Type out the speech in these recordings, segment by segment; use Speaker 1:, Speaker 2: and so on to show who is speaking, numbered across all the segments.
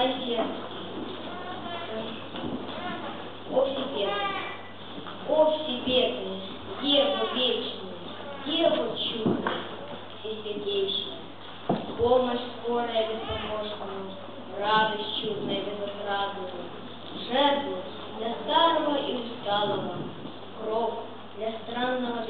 Speaker 1: сердце. О всебедный, о всебедный, Дева вечная, Дева чудная, всесердечная, помощь скорая беспомощная, радость чудная безотрадная, жертву для старого и усталого, кровь для странного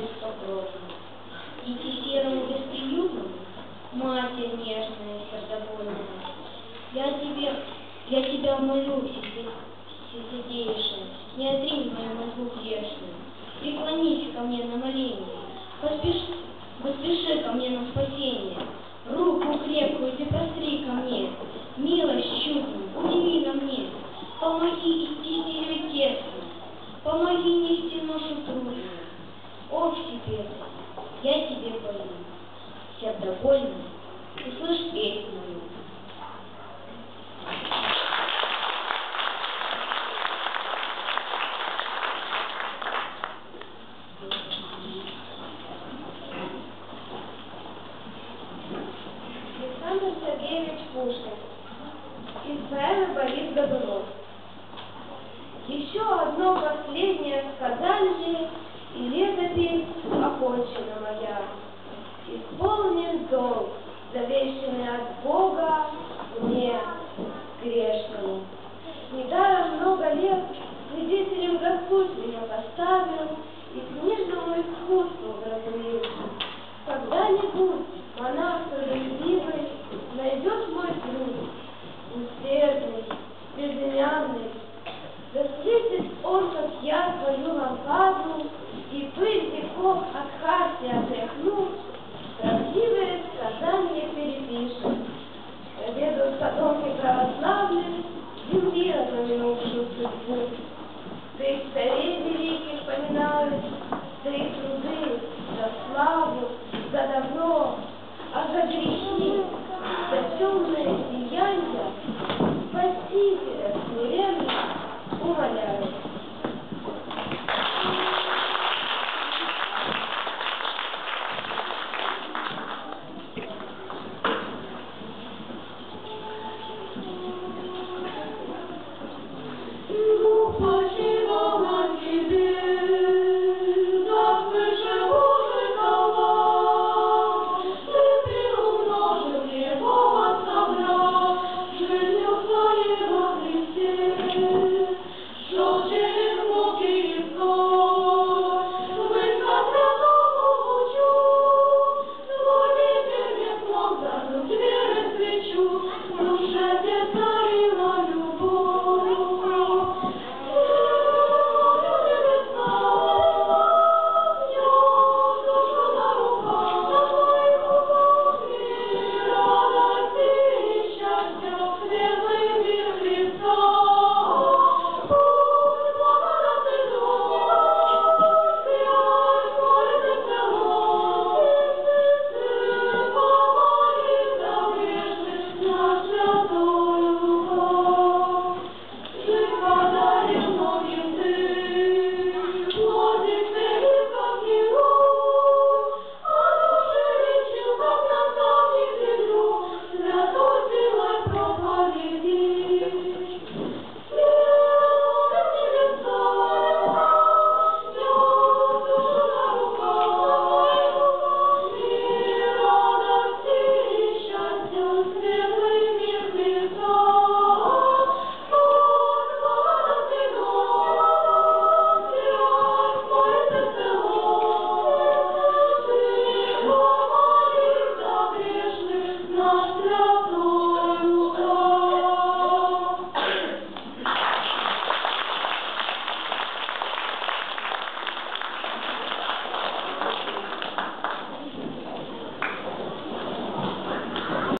Speaker 1: Еще одно последнее сказание, и летопись окончена моя. Исполнен долг, завещанный от Бога мне, грешному. Недаром много лет свидетелем Господь меня поставил и книжному искусству Thank you.